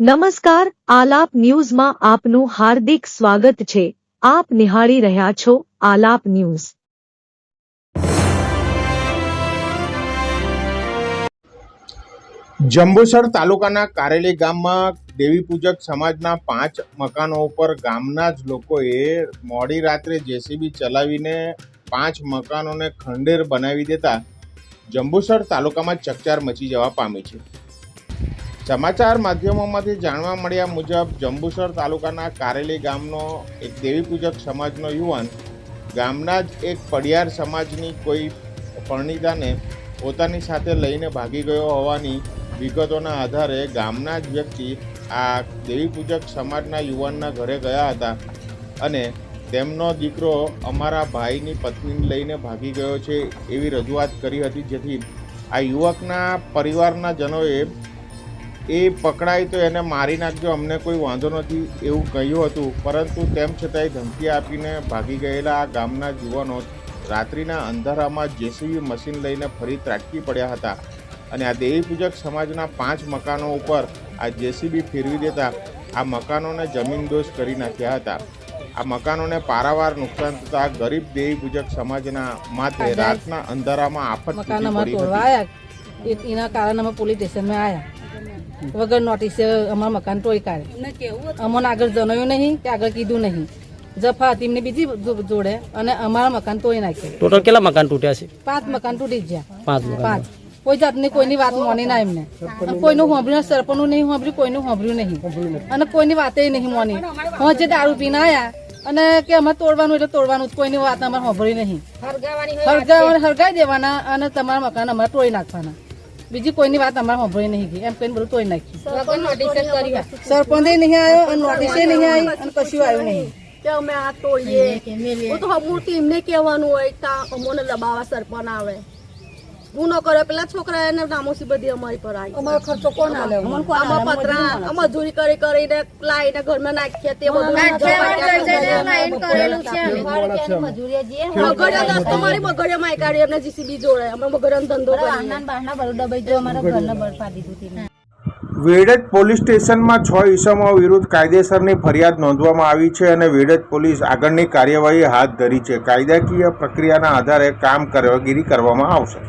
નમસ્કાર, આલાપ ન્યૂઝમાં આપનું હાર્દિક સ્વાગત છે. આપ નિહાળી રહ્યા છો આલાપ ન્યૂઝ. જંબુસર તાલુકાના કારેલી ગામમાં દેવી પૂજક સમાજના પાંચ મકાનો ઉપર ગામના જ લોકોએ મોડી રાત્રે જેસીબી ચલાવીને પાંચ મકાનોને ખંડેર બનાવી દેતા જંબુસર તાલુકામાં ચકચાર મચી જવા પામી છે. સમાચાર માધ્યમોમાંથી જાણવા મળ્યા મુજબ જંબુસર તાલુકાના કારેલી ગામનો એક દેવી પૂજક સમાજનો યુવાન, ગામના જ એક પડિયાર સમાજની કોઈ પરણિતાને પોતાની સાથે લઈને ભાગી ગયો હોવાની વિગતોના આધારે ગામના જ વ્યક્તિ આ દેવી પૂજક સમાજના યુવાનના ઘરે ગયા હતા અને તેમનો દીકરો અમારા ભાઈની પત્નીને લઈને ભાગી ગયો છે એવી રજૂઆત કરી હતી જેથી આ યુવકના પરિવારના જનોએ એ પકડાય તો એને મારી નાખજો અમને કોઈ વાંધો નથી એવું કહ્યું હતું. પરંતુ તેમ છતાંય ધમકી આપીને ભાગી ગયેલા આ ગામના યુવાનો રાત્રિના અંધારામાં જેસીબી મશીન લઈને ફરી ત્રાટકી પડ્યા હતા. અને આ દેવીપૂજક સમાજના પાંચ મકાનો ઉપર આ જેસીબી ફેરવી દેતા આ મકાનોને જમીનદોષ કરી નાખ્યા હતા. આ મકાનોને પારાવાર નુકસાન થતા ગરીબ દેવી પૂજક સમાજના માથે રાતના અંધારામાં આફત મકાન તૂટી તોડવા આવ્યા એના કારણે અમે પોલીસ સ્ટેશનમાં આવ્યા વગર નોટિસે અમારા મકાન તોડી કાઢે. અમને આગળ જણાવ્યું નહીં કે આગળ કીધું નહીં. જફા હતી એમને બીજી જોડે અને અમારા મકાન તોડી નાખ્યું ટોટલ કેટલા મકાન તૂટ્યા છે? પાંચ મકાન તૂટી ગયા. પાંચ પાંચ. કોઈ જાતની કોઈની વાત મોની ના એમને. કોઈનું સાંભળ્યું સરપંચનું નહીં સાંભળ્યું કોઈનું સાંભળ્યું નહીં. અને કોઈની વાતે નહીં મોની. હું જે દારૂ પીને આવ્યા અને કે અમારે તોડવાનું એટલે તોડવાનું કોઈની વાત અમારે સાંભળી નહીં. હરગાવાની હરગાઈ દેવાના અને તમારા મકાન અમારે તોડી નાખવાના. બીજી કોઈની વાત અમારે સાંભળી નહીં ગઈ. એમ કહીને બધું તોડી નાખ્યું. સરપંચે નહીં આવ્યો અને નોટિસે નહીં આવી અને કશું આવ્યું નહીં. કે અમે આ તોડીએ. હું તો હમું એમને કહેવાનું હોય કે અમોને દબાવા સરપંચ આવે. ગુનો કરે પેલા છોકરા એને નામોસી બધી અમારી પર આવી. અમારો ખર્ચો કોણ આલે આમાં પતરા મજૂરી કરી કરીને લાઈને ઘરમાં નાખીએ તે બધું મગડિયા દસ તો મારી મગડિયા માં કાઢી એમને જીસીબી જોડે. અમે મગડિયાનો ધંધો કરીએ. વેડજ પોલીસ સ્ટેશનમાં છ ઈસમો વિરુદ્ધ કાયદેસરની ફરિયાદ નોંધવામાં આવી છે અને વેડજ પોલીસ આગળની કાર્યવાહી હાથ ધરી છે. કાયદાકીય પ્રક્રિયાના આધારે કામ કામગીરી કરવામાં આવશે.